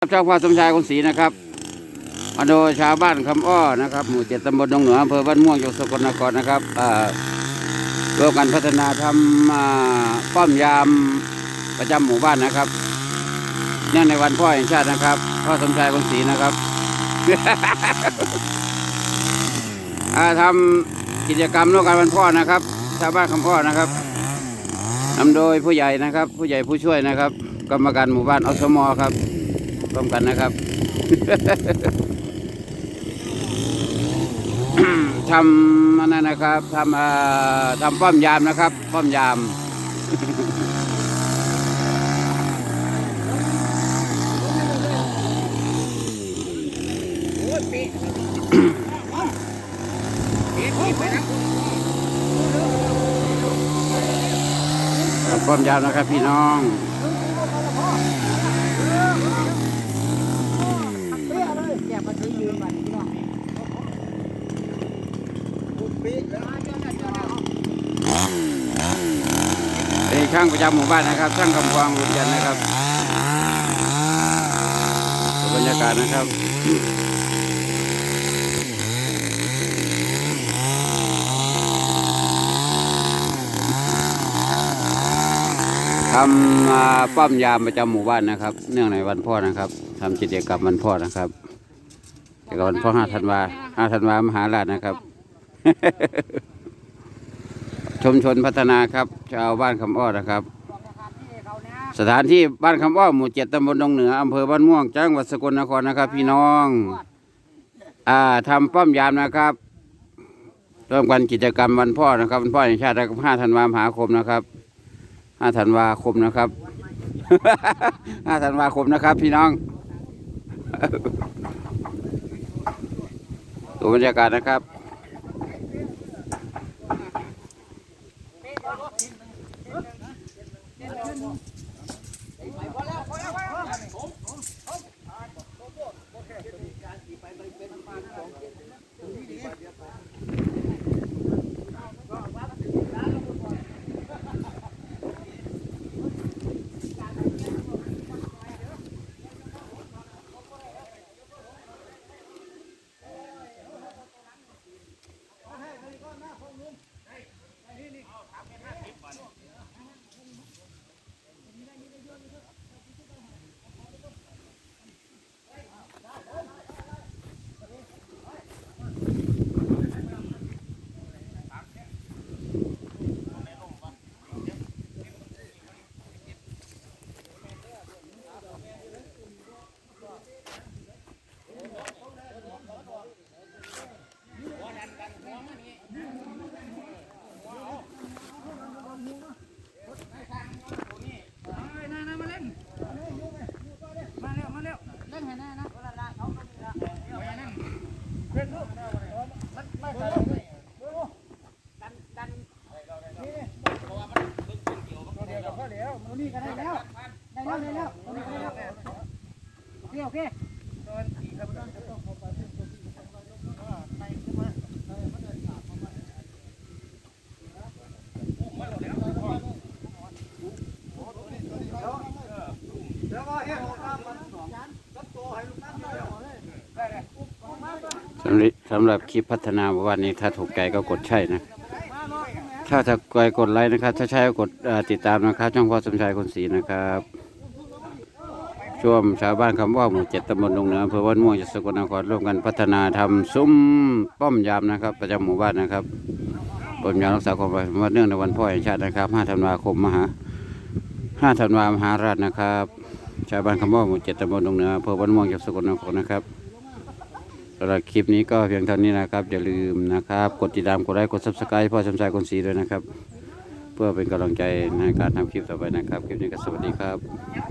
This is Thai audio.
เจ้าพ่อสมชายคนศรีนะครับมาโดชาวบ้านคำอ้อนะครับ หมู่เจ็ดตำบลดงเหนืออำเภอบ้านม่วงจังหวัดสกลนครนะครับร่วมกันพัฒนาทำป้อมยามประจำหมู่บ้านนะครับเนื่องในวันพ่อแห่งชาตินะครับ พ่อสมชายคนศรีนะครับอ่าทำกิจกรรมร่วมกันวันพ่อนะครับ ชาวบ้านคำพ่อนะครับนำโดยผู้ใหญ่นะครับ ผู้ใหญ่ผู้ช่วยนะครับ กรรมการหมู่บ้านอสมอครับ พร่วมกันนะครับ ทำอันนั้นนะครับทำทำป้อมยามนะครับ ป้อมยามป้อมยามนะครับพี่น้อง แยกมาซื้อยืมมันพี่น้อง เป็น ช่างประจำหมู่บ้านนะครับช่างกำควางบุญจันทร์นะครับบรรยากาศนะครับทำอ่าป้อมยามประจำหมู่บ้านนะครับ เนื่องในวันพ่อนะครับทำกิจกรรมวันพ่อนะครับกิจกรรมวันพ่อห้าธันวาห้าธันวามหาราชนะครับ ชุมชนพัฒนาครับ ชาวบ้านคำอ้อนะครับ สถานที่บ้านคำอ้อหมู่เจ็ดตำบลดงเหนืออำเภอบ้านม่วงจังหวัดสกลนครนะครับ พี่น้อง อ่าทำป้อมยามนะครับร่วมกันกิจกรรมวันพ่อนะครับวันพ่อแห่งชาติรับห้าธันวาหาคมนะครับห้าธันวาคมนะครับห้าธันวาคมนะครับ พี่น้องดูบรรยากาศนะครับ เล่นให้แน่นะนี่ก็ได้แล้วได้แล้วได้แล้ว โอเคโอเคสำหรับสำหรับคลิปพัฒนาวันนี้ถ้าถูกใจก็กดใช่นะ ถ้าจะกดกดไลค์นะครับ ถ้าใช่ก็กดติดตามนะครับช่องพ่อสมชายคนศรีนะครับ ช่วงชาวบ้านคำว่าหมู่เจ็ดตำบลดงเหนืออำเภอบ้านม่วงจังหวัดสกลนครร่วมกันพัฒนาทำซุ้มป้อมยามนะครับ ประจำหมู่บ้านนะครับป้อมยามรักษาความปลอดภัยเนื่องในวันพ่อแห่งชาตินะครับ 5 ธันวาคมมหา 5 ธันวามหาราชนะครับ ชาวบ้านคำว่าหมู่เจ็ดตำบลดงเหนืออำเภอบ้านม่วงจังหวัดสกลนครนะครับสำหรับคลิปนี้ก็เพียงเท่านี้นะครับอย่าลืมนะครับ กดติดตามกดไลค์กดซับสไครต์พ่อสมชายคนสีด้วยนะครับ เพื่อเป็นกำลังใจในการทำคลิปต่อไปนะครับ คลิปนี้ก็สวัสดีครับ